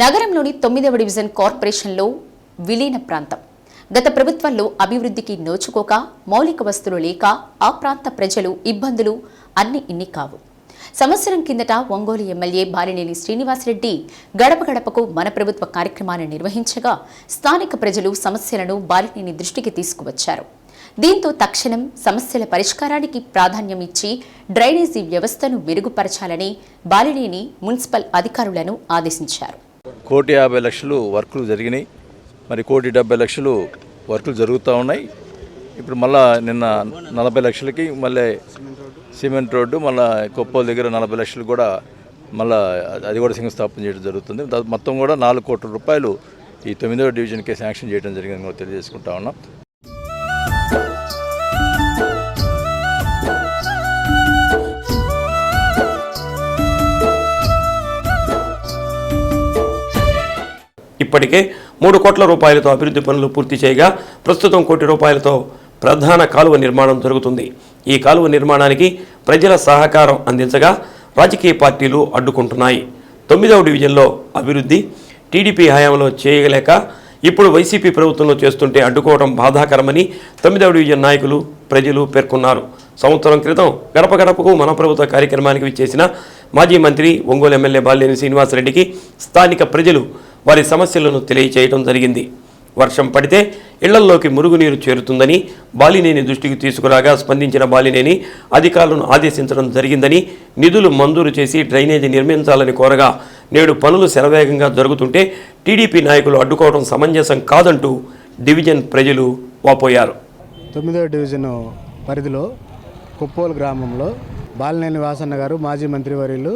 నగరంలోని తొమ్మిదవ డివిజన్ కార్పొరేషన్లో విలీన ప్రాంతం. గత ప్రభుత్వంలో అభివృద్ధికి నోచుకోక మౌలిక వస్తువులు లేక ఆ ప్రాంత ప్రజలు ఇబ్బందులు అన్ని ఇన్ని కావు. సంవత్సరం కిందట ఒంగోలు ఎమ్మెల్యే బాలినేని శ్రీనివాసరెడ్డి గడప గడపకు మన ప్రభుత్వ కార్యక్రమాన్ని నిర్వహించగా స్థానిక ప్రజలు సమస్యలను బాలినేని దృష్టికి తీసుకువచ్చారు. దీంతో తక్షణం సమస్యల పరిష్కారానికి ప్రాధాన్యం ఇచ్చి డ్రైనేజీ వ్యవస్థను మెరుగుపరచాలని బాలినేని మున్సిపల్ అధికారులను ఆదేశించారు. కోటి యాభై లక్షలు వర్కులు జరిగినాయి. మరి కోటి డెబ్బై లక్షలు వర్కులు జరుగుతూ ఉన్నాయి. ఇప్పుడు మళ్ళా నిన్న నలభై లక్షలకి మళ్ళీ సిమెంట్ రోడ్డు మళ్ళీ కొప్పోల దగ్గర నలభై లక్షలు కూడా మళ్ళీ అది కూడా శంకుస్థాపన చేయడం జరుగుతుంది. మొత్తం కూడా నాలుగు కోట్ల రూపాయలు ఈ తొమ్మిదవ డివిజన్కే శాంక్షన్ చేయడం జరిగిందని కూడా తెలియజేసుకుంటా ఉన్నాం. ఇప్పటికే మూడు కోట్ల రూపాయలతో అభివృద్ధి పనులు పూర్తి చేయగా ప్రస్తుతం కోటి రూపాయలతో ప్రధాన కాలువ నిర్మాణం జరుగుతుంది. ఈ కాలువ నిర్మాణానికి ప్రజల సహకారం అందించగా రాజకీయ పార్టీలు అడ్డుకుంటున్నాయి. తొమ్మిదవ డివిజన్లో అభివృద్ధి టీడీపీ హయాంలో చేయలేక ఇప్పుడు వైసీపీ ప్రభుత్వంలో చేస్తుంటే అడ్డుకోవడం బాధాకరమని తొమ్మిదవ డివిజన్ నాయకులు ప్రజలు పేర్కొన్నారు. సంవత్సరం క్రితం గడప గడపకు మన ప్రభుత్వ కార్యక్రమానికి విచ్చేసిన మాజీ మంత్రి ఒంగోలు ఎమ్మెల్యే బాలినేని శ్రీనివాసరెడ్డికి స్థానిక ప్రజలు వారి సమస్యలను తెలియచేయడం జరిగింది. వర్షం పడితే ఇళ్ళల్లోకి మురుగునీరు చేరుతుందని బాలినేని దృష్టికి తీసుకురాగా స్పందించిన బాలినేని అధికారులను ఆదేశించడం జరిగిందని నిధులు మంజూరు చేసి డ్రైనేజీ నిర్మించాలని కోరగా నేడు పనులు శరవేగంగా జరుగుతుంటే టీడీపీ నాయకులు అడ్డుకోవడం సమంజసం కాదంటూ డివిజన్ ప్రజలు వాపోయారు. తొమ్మిదో డివిజన్ పరిధిలో కుప్పోలు గ్రామంలో బాలినేని వాసన్న గారు మాజీ మంత్రివర్యులు.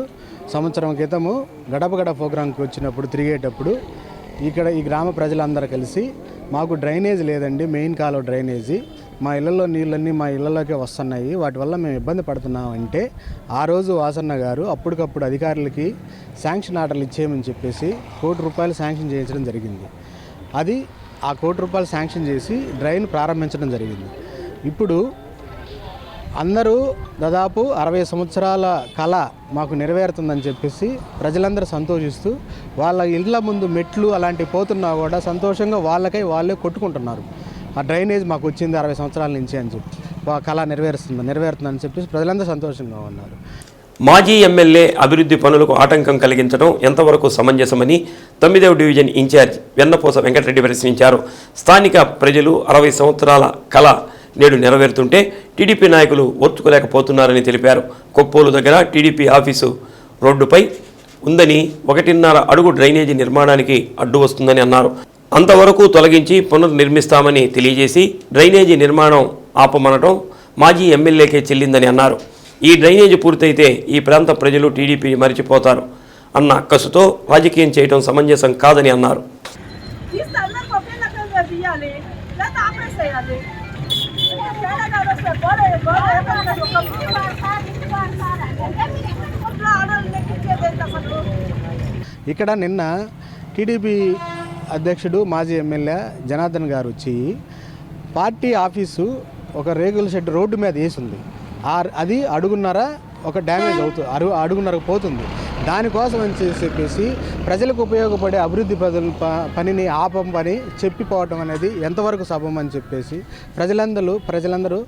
సంవత్సరం క్రితము గడప గడప ప్రోగ్రాంకి వచ్చినప్పుడు తిరిగేటప్పుడు ఇక్కడ ఈ గ్రామ ప్రజలందరూ కలిసి మాకు డ్రైనేజ్ లేదండి మెయిన్ కాలువ డ్రైనేజీ. మా ఇళ్ళలో నీళ్ళన్నీ మా ఇళ్ళలోకే వస్తున్నాయి వాటి వల్ల మేము ఇబ్బంది పడుతున్నామంటే ఆ రోజు వాసన్న గారు అప్పటికప్పుడు అధికారులకి శాంక్షన్ ఆర్డర్లు ఇచ్చేయమని చెప్పేసి కోటి రూపాయలు శాంక్షన్ చేయించడం జరిగింది. అది ఆ కోటి రూపాయలు శాంక్షన్ చేసి డ్రైన్ ప్రారంభించడం జరిగింది. ఇప్పుడు అందరూ దాదాపు అరవై సంవత్సరాల కళ మాకు నెరవేరుతుందని చెప్పేసి ప్రజలందరూ సంతోషిస్తూ వాళ్ళ ఇండ్ల ముందు మెట్లు అలాంటివి పోతున్నా కూడా సంతోషంగా వాళ్ళకై వాళ్ళే కొట్టుకుంటున్నారు. ఆ డ్రైనేజ్ మాకు వచ్చింది అరవై సంవత్సరాల నుంచి అని చెప్పి. ఆ కళ నెరవేరుస్తుంది నెరవేరుతుందని చెప్పేసి ప్రజలందరూ సంతోషంగా ఉన్నారు. మాజీ ఎమ్మెల్యే అభివృద్ధి పనులకు ఆటంకం కలిగించడం ఎంతవరకు సమంజసమని తొమ్మిదవ డివిజన్ ఇన్ఛార్జ్ వెన్నపూస వెంకటరెడ్డి ప్రశ్నించారు. స్థానిక ప్రజలు అరవై సంవత్సరాల కళ నేడు నెరవేరుతుంటే టీడీపీ నాయకులు ఓర్చుకోలేకపోతున్నారని తెలిపారు. కొప్పోలు దగ్గర టీడీపీ ఆఫీసు రోడ్డుపై ఉందని ఒకటిన్నర అడుగు డ్రైనేజీ నిర్మాణానికి అడ్డు వస్తుందని అన్నారు. అంతవరకు తొలగించి పునర్నిర్మిస్తామని తెలియజేసి డ్రైనేజీ నిర్మాణం ఆపమనటం మాజీ ఎమ్మెల్యేకే చెల్లిందని అన్నారు. ఈ డ్రైనేజీ పూర్తయితే ఈ ప్రాంత ప్రజలు టీడీపీని మరిచిపోతారు అన్న అక్కసుతో రాజకీయం చేయడం సమంజసం కాదని అన్నారు. ఇక్కడ నిన్న టీడీపీ అధ్యక్షుడు మాజీ ఎమ్మెల్యే జనార్దన్ గారు వచ్చి పార్టీ ఆఫీసు ఒక రేగుల షెడ్ రోడ్డు మీద వేసింది. ఆ అది అడుగున్నర ఒక డ్యామేజ్ అవుతుంది అడుగున్నర పోతుంది. దానికోసం అని చెప్పేసి ప్రజలకు ఉపయోగపడే అభివృద్ధి ప్రజల ప- పనిని ఆపం పని చెప్పిపోవటం అనేది ఎంతవరకు సభం అని చెప్పేసి ప్రజలందరూ ప్రజలందరూ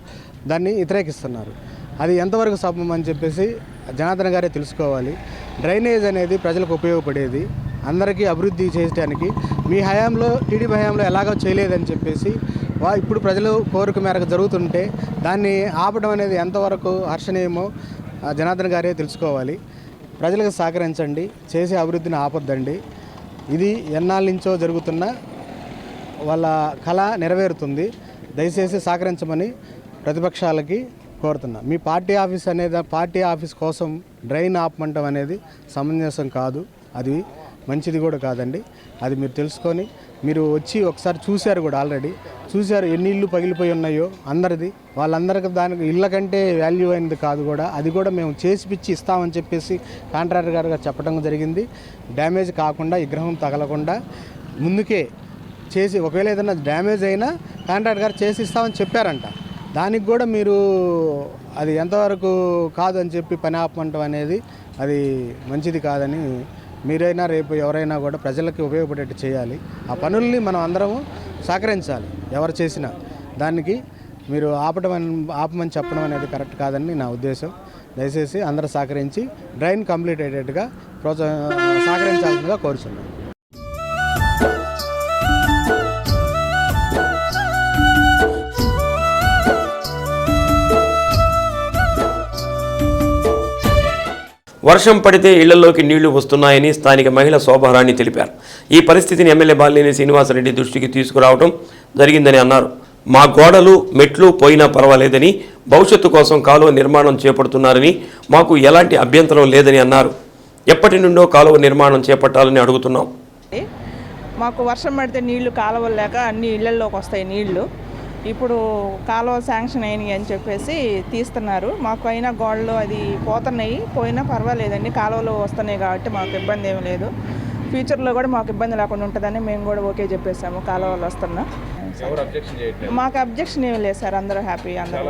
దాన్ని వ్యతిరేకిస్తున్నారు. అది ఎంతవరకు సభం అని చెప్పేసి జనార్దన్ గారే తెలుసుకోవాలి. డ్రైనేజ్ అనేది ప్రజలకు ఉపయోగపడేది. అందరికీ అభివృద్ధి చేయడానికి మీ హయాంలో టీడీపీ హయాంలో ఎలాగో చేయలేదని చెప్పేసి వా ఇప్పుడు ప్రజలు కోరిక మేరకు జరుగుతుంటే దాన్ని ఆపడం అనేది ఎంతవరకు హర్షణీయమో ఆ జనార్దన్ గారే తెలుసుకోవాలి. ప్రజలకు సహకరించండి చేసే అభివృద్ధిని ఆపొద్దండి. ఇది ఎన్నాళ్ళ నుంచో జరుగుతున్న వాళ్ళ కళ నెరవేరుతుంది. దయచేసి సహకరించమని ప్రతిపక్షాలకి కోరుతున్నా. మీ పార్టీ ఆఫీస్ అనేది పార్టీ ఆఫీస్ కోసం డ్రైన్ ఆపమంటం అనేది సమంజసం కాదు. అది మంచిది కూడా కాదండి. అది మీరు తెలుసుకొని మీరు వచ్చి ఒకసారి చూశారు కూడా ఆల్రెడీ. చూశారు ఎన్ని ఇళ్ళు పగిలిపోయి ఉన్నాయో అందరిది. వాళ్ళందరికీ దానికి ఇళ్ళ కంటే వాల్యూ అయినది కాదు కూడా. అది కూడా మేము చేసి పిచ్చి ఇస్తామని చెప్పేసి కాంట్రాక్టర్ గారు చెప్పడం జరిగింది. డ్యామేజ్ కాకుండా విగ్రహం తగలకుండా ముందుకే చేసి ఒకవేళ ఏదైనా డ్యామేజ్ అయినా కాంట్రాక్ట్ గారు చేసి ఇస్తామని చెప్పారంట. దానికి కూడా మీరు అది ఎంతవరకు కాదు అని చెప్పి పని ఆపమంటం అనేది అది మంచిది కాదని మీరైనా రేపు ఎవరైనా కూడా ప్రజలకి ఉపయోగపడేట్టు చేయాలి. ఆ పనుల్ని మనం అందరము సహకరించాలి ఎవరు చేసినా. దానికి మీరు ఆపటం ఆపమని చెప్పడం అనేది కరెక్ట్ కాదని నా ఉద్దేశం. దయచేసి అందరూ సహకరించి డ్రైన్ కంప్లీట్ అయ్యేటట్టుగా ప్రోత్సా సహకరించాల్సిందిగా కోరుచున్నాను. వర్షం పడితే ఇళ్ళలోకి నీళ్ళు వస్తున్నాయని స్థానిక మహిళ శోభారాణి తెలిపారు. ఈ పరిస్థితిని ఎమ్మెల్యే బాలినేని శ్రీనివాసరెడ్డి దృష్టికి తీసుకురావడం జరిగిందని అన్నారు. మా గోడలు మెట్లు పోయినా పర్వాలేదని భవిష్యత్తు కోసం కాలువ నిర్మాణం చేపడుతున్నారని మాకు ఎలాంటి అభ్యంతరం లేదని అన్నారు. ఎప్పటి నుండో కాలువ నిర్మాణం చేపట్టాలని అడుగుతున్నాం. మాకు వర్షం పడితే నీళ్ళు కాలువలు లేక అన్ని ఇళ్ళలోకి వస్తాయి నీళ్ళు. ఇప్పుడు కాలువ శాంక్షన్ అయినాయి అని చెప్పేసి తీస్తున్నారు. మాకు అయినా గోడలు అది పోతున్నాయి. పోయినా పర్వాలేదండి. కాలువలు వస్తున్నాయి కాబట్టి మాకు ఇబ్బంది ఏమి లేదు. ఫ్యూచర్లో కూడా మాకు ఇబ్బంది లేకుండా ఉంటుందని మేము కూడా ఓకే చెప్పేసాము. కాలువలు వస్తున్నా. మాకు అబ్జెక్షన్ ఏమి లేదు సార్. అందరూ హ్యాపీ అందరూ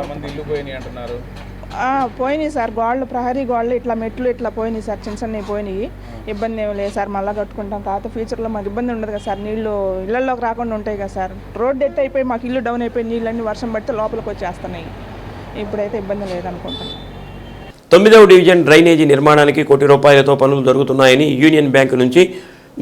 పోయినాయి సార్ గోడలు ప్రహరీ గోడలు ఇట్లా మెట్లు ఇట్లా పోయినాయి సార్ చిన్న చిన్నవి పోయినాయి. ఇబ్బంది ఏమి లేదు సార్ మళ్ళీ కట్టుకుంటాం. తర్వాత ఫ్యూచర్లో మాకు ఇబ్బంది ఉండదు కదా సార్ నీళ్ళు ఇళ్ళలోకి రాకుండా ఉంటాయి కదా సార్. రోడ్ డెట్ అయిపోయి మాకు ఇల్లు డౌన్ అయిపోయి నీళ్ళన్నీ వర్షం పడితే లోపలికి వచ్చేస్తున్నాయి. ఇప్పుడైతే ఇబ్బంది లేదనుకుంటాం తొమ్మిదవ డివిజన్ డ్రైనేజీ నిర్మాణానికి కోటి రూపాయలతో పనులు జరుగుతున్నాయని యూనియన్ బ్యాంకు నుంచి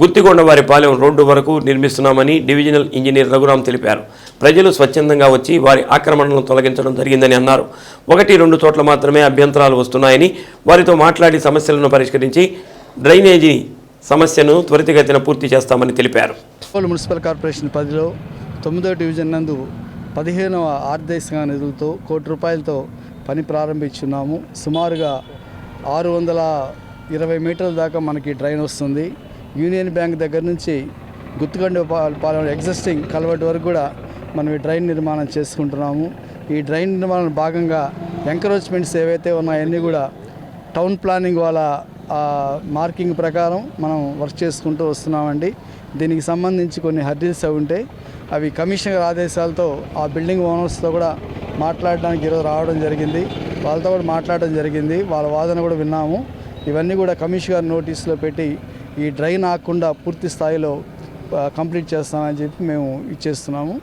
గుత్తికొండవారిపాలెం రోడ్డు వరకు నిర్మిస్తున్నామని డివిజనల్ ఇంజనీర్ రఘురాం తెలిపారు. ప్రజలు స్వచ్ఛందంగా వచ్చి వారి ఆక్రమణలను తొలగించడం జరిగిందని అన్నారు. ఒకటి రెండు చోట్ల మాత్రమే అభ్యంతరాలు వస్తున్నాయని వారితో మాట్లాడి సమస్యలను పరిష్కరించి డ్రైనేజీ సమస్యను త్వరితగతిన పూర్తి చేస్తామని తెలిపారు. మున్సిపల్ కార్పొరేషన్ పరిధిలో తొమ్మిదో డివిజన్ నందు పదిహేనవ ఆర్థిక నిధులతో కోటి రూపాయలతో పని ప్రారంభించున్నాము. సుమారుగా ఆరు వందల ఇరవై మీటర్ల దాకా మనకి డ్రైన్ వస్తుంది. యూనియన్ బ్యాంక్ దగ్గర నుంచి గుత్తుగండి పాలెం ఎగ్జిస్టింగ్ కలవట్ వరకు కూడా మనం ఈ డ్రైన్ నిర్మాణం చేసుకుంటున్నాము. ఈ డ్రైన్ నిర్మాణం భాగంగా ఎంకరేజ్మెంట్స్ ఏవైతే ఉన్నాయన్నీ కూడా టౌన్ ప్లానింగ్ వాళ్ళ మార్కింగ్ ప్రకారం మనం వర్క్ చేసుకుంటూ వస్తున్నామండి. దీనికి సంబంధించి కొన్ని హర్డిల్స్ అవి ఉంటాయి అవి కమిషనర్ ఆదేశాలతో ఆ బిల్డింగ్ ఓనర్స్తో కూడా మాట్లాడడానికి ఈరోజు రావడం జరిగింది. వాళ్ళతో కూడా మాట్లాడడం జరిగింది. వాళ్ళ వాదన కూడా విన్నాము. ఇవన్నీ కూడా కమిషనర్ నోటీసులో పెట్టి ఈ డ్రైన్ ఆకుండా పూర్తి స్థాయిలో కంప్లీట్ చేస్తామని చెప్పి మేము ఇచ్చేస్తున్నాము.